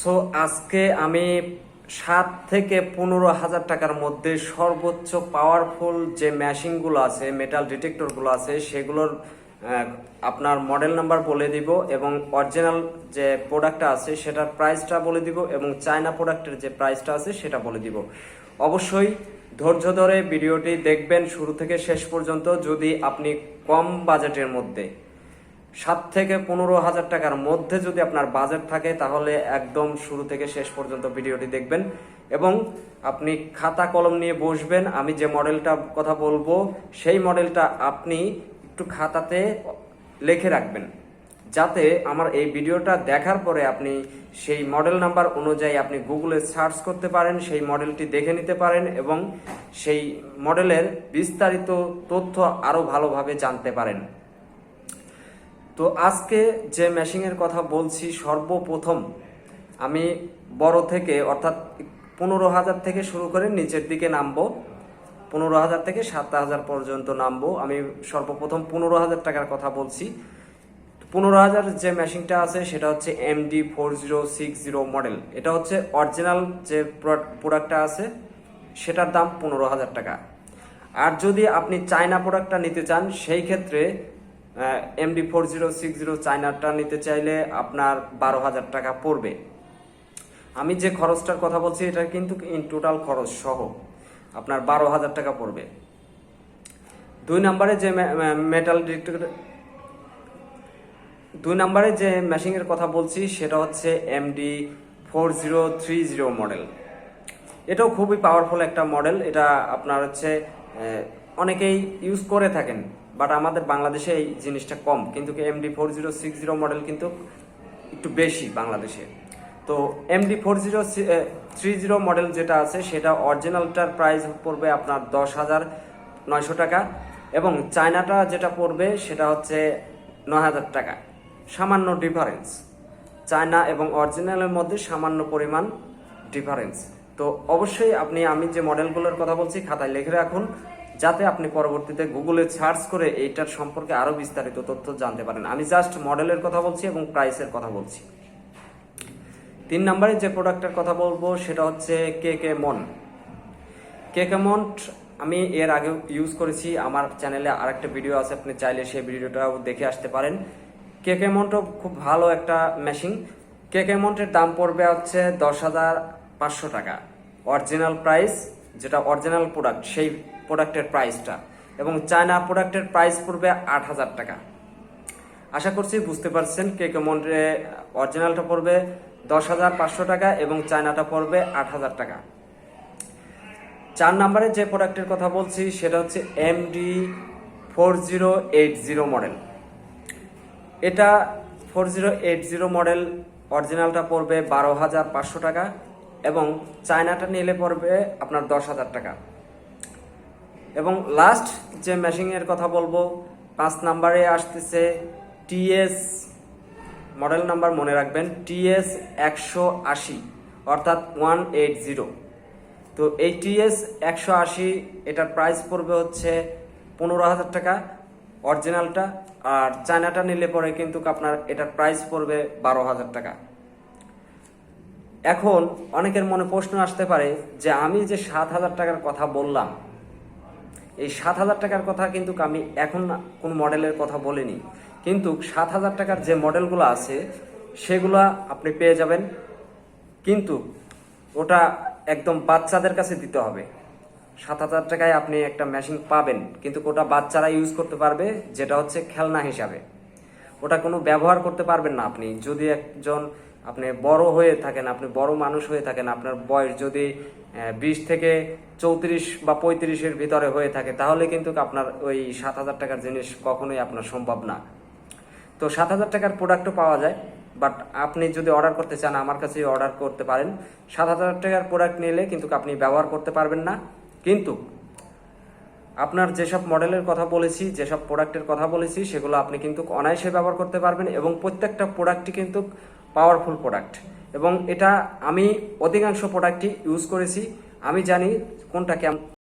So আজকে আমি সাত থেকে পনেরো হাজার টাকার মধ্যে সর্বোচ্চ পাওয়ারফুল যে মেশিনগুলো আছে মেটাল ডিটেক্টরগুলো আছে, সেগুলোর আপনার মডেল নাম্বার বলে দিব এবং অরিজিনাল যে প্রোডাক্টটা আছে, সেটার প্রাইসটা বলে দিব এবং চায়না প্রোডাক্টের যে প্রাইসটা আছে, সেটা বলে দিব। অবশ্যই ধৈর্য ধরে ভিডিওটি দেখবেন শুরু থেকে শেষ পর্যন্ত। যদি আপনি কম বাজেটের মধ্যে সাত থেকে পনেরো হাজার টাকার মধ্যে যদি আপনার বাজেট থাকে, তাহলে একদম শুরু থেকে শেষ পর্যন্ত ভিডিওটি দেখবেন এবং আপনি খাতা কলম নিয়ে বসবেন। আমি যে মডেলটা কথা বলব, সেই মডেলটা আপনি একটু খাতাতে লিখে রাখবেন। যাতে আমার এই ভিডিওটা দেখার পরে আপনি সেই মডেল নাম্বার অনুযায়ী আপনি গুগলে সার্চ করতে পারেন, সেই মডেলটি দেখে নিতে পারেন এবং সেই মডেলের বিস্তারিত তথ্য আরও ভালোভাবে জানতে পারেন। তো আজকে যে মেশিনের কথা বলছি, সর্বপ্রথম আমি বড় থেকে, অর্থাৎ পনেরো হাজার থেকে শুরু করে নিচের দিকে নামবো, পনেরো হাজার থেকে সাত হাজার পর্যন্ত নামবো। আমি সর্বপ্রথম পনেরো হাজার টাকার কথা বলছি। পনেরো হাজার যে মেশিনটা আছে, সেটা হচ্ছে MD four zero six zero model এটা হচ্ছে অরিজিনাল যে প্রোডাক্টটা আছে, সেটার দাম পনেরো হাজার টাকা। আর যদি আপনি চায়না প্রোডাক্টটা নিতে চান, সেই ক্ষেত্রে MD four zero six zero চায়নাটা নিতে চাইলে আপনার বারো হাজার টাকা পড়বে। আমি যে খরচটার কথা বলছি, এটা কিন্তু ইন টোটাল খরচ সহ আপনার বারো হাজার টাকা পড়বে। দুই নম্বরে যে মেটাল ডিটেক্টর দুই নম্বরে যে মেশিনের কথা বলছি, সেটা হচ্ছে MD four zero three zero model এটাও খুবই পাওয়ারফুল একটা মডেল এটা আপনার হচ্ছে অনেকেই ইউজ করে থাকেন। বাট আমাদের বাংলাদেশে এই জিনিসটা কম। কিন্তু MD four zero six zero model কিন্তু একটু বেশি বাংলাদেশে। তো MD four zero three zero model যেটা আছে, সেটা অরিজিনালটার প্রাইস পড়বে আপনার দশ হাজার নয়শো টাকা। এবং চায়নাটা যেটা পড়বে, সেটা হচ্ছে নয় হাজার টাকা। সামান্য ডিফারেন্স চায়না এবং অরিজিনালের মধ্যে সামান্য পরিমাণ ডিফারেন্স তো অবশ্যই আপনি, আমি যে মডেলগুলোর কথা বলছি, খাতায় লিখে রাখুন। যাতে আপনি পরবর্তীতে গুগলে সার্চ করে এইটার সম্পর্কে আরও বিস্তারিত তথ্য জানতে পারেন। আমি জাস্ট মডেলের কথা বলছি এবং প্রাইসের কথা বলছি। তিন নম্বরে যে প্রোডাক্টের কথা বলব, সেটা হচ্ছে কে কে মন। কে কে মন্ট আমি এর আগে ইউজ করেছি। আমার চ্যানেলে আরেকটা ভিডিও আছে, আপনি চাইলে সেই ভিডিওটাও দেখে আসতে পারেন। কে কে মন্টও খুব ভালো একটা মেশিন কে কে মন্টের দাম পড়বে হচ্ছে দশ হাজার পাঁচশো টাকা। অরিজিনাল প্রাইস যেটা অরিজিনাল প্রোডাক্ট সেই প্রোডাক্টের প্রাইসটা এবং চায়না প্রোডাক্টের প্রাইস পড়বে আট হাজার টাকা। আশা করছি বুঝতে পারছেন কে কে মন্টে অরিজিনালটা পড়বে দশ হাজার পাঁচশো টাকা এবং চায়নাটা পড়বে আট হাজার টাকা। চার নম্বরে যে প্রোডাক্টের কথা বলছি সেটা হচ্ছে MD four zero eight zero model. এটা four zero eight zero model, অরিজিনালটা পড়বে বারো হাজার পাঁচশো টাকা এবং চায়নাটা নিলে পড়বে আপনার দশ হাজার টাকা। এবং লাস্ট যে মেশিনের কথা বলব, পাঁচ নাম্বারে আসতেছে টিএস মডেল নাম্বার মনে রাখবেন টিএস একশো আশি, অর্থাৎ ওয়ান এইট জিরো তো এই টিএস একশো আশি, এটার প্রাইস পড়বে হচ্ছে পনেরো হাজার টাকা অরিজিনালটা আর চায়নাটা নিলে পরে কিন্তু আপনার এটার প্রাইস পড়বে বারো হাজার টাকা। এখন অনেকের মনে প্রশ্ন আসতে পারে যে আমি যে সাত হাজার টাকার কথা বললাম এই সাত হাজার টাকার কথা কিন্তু আমি এখন কোন মডেলের কথা বলিনি। কিন্তু সাত হাজার টাকার যে মডেলগুলো আছে, সেগুলা আপনি পেয়ে যাবেন। কিন্তু ওটা একদম বাচ্চাদের কাছে দিতে হবে। সাত হাজার টাকায় আপনি একটা মেশিন পাবেন, কিন্তু ওটা বাচ্চারা ইউজ করতে পারবে, যেটা হচ্ছে খেলনা হিসাবে। ওটা কোনো ব্যবহার করতে পারবেন না আপনি। যদি একজন আপনি বড় হয়ে থাকেন, আপনি বড় মানুষ হয়ে থাকেন, আপনার বয়স যদি বিশ থেকে চৌত্রিশ বা পঁয়ত্রিশের ভিতরে হয়ে থাকে, তাহলে কিন্তু আপনার ওই সাত হাজার টাকার জিনিস কখনোই আপনার সম্ভব না। তো সাত হাজার টাকার প্রোডাক্টও পাওয়া যায় বাট আপনি যদি অর্ডার করতে চান, আমার কাছেই অর্ডার করতে পারেন। সাত হাজার টাকার প্রোডাক্ট নিলে কিন্তু আপনি ব্যবহার করতে পারবেন না। কিন্তু আপনার যেসব মডেলের কথা বলেছি, যেসব প্রোডাক্টের কথা বলেছি, সেগুলো আপনি কিন্তু অনায়াসে ব্যবহার করতে পারবেন এবং প্রত্যেকটা প্রোডাক্টই কিন্তু পাওয়ারফুল প্রোডাক্ট। এবং এটা আমি অধিকাংশ প্রোডাক্টই ইউজ করেছি। আমি জানি কোনটা কেমন।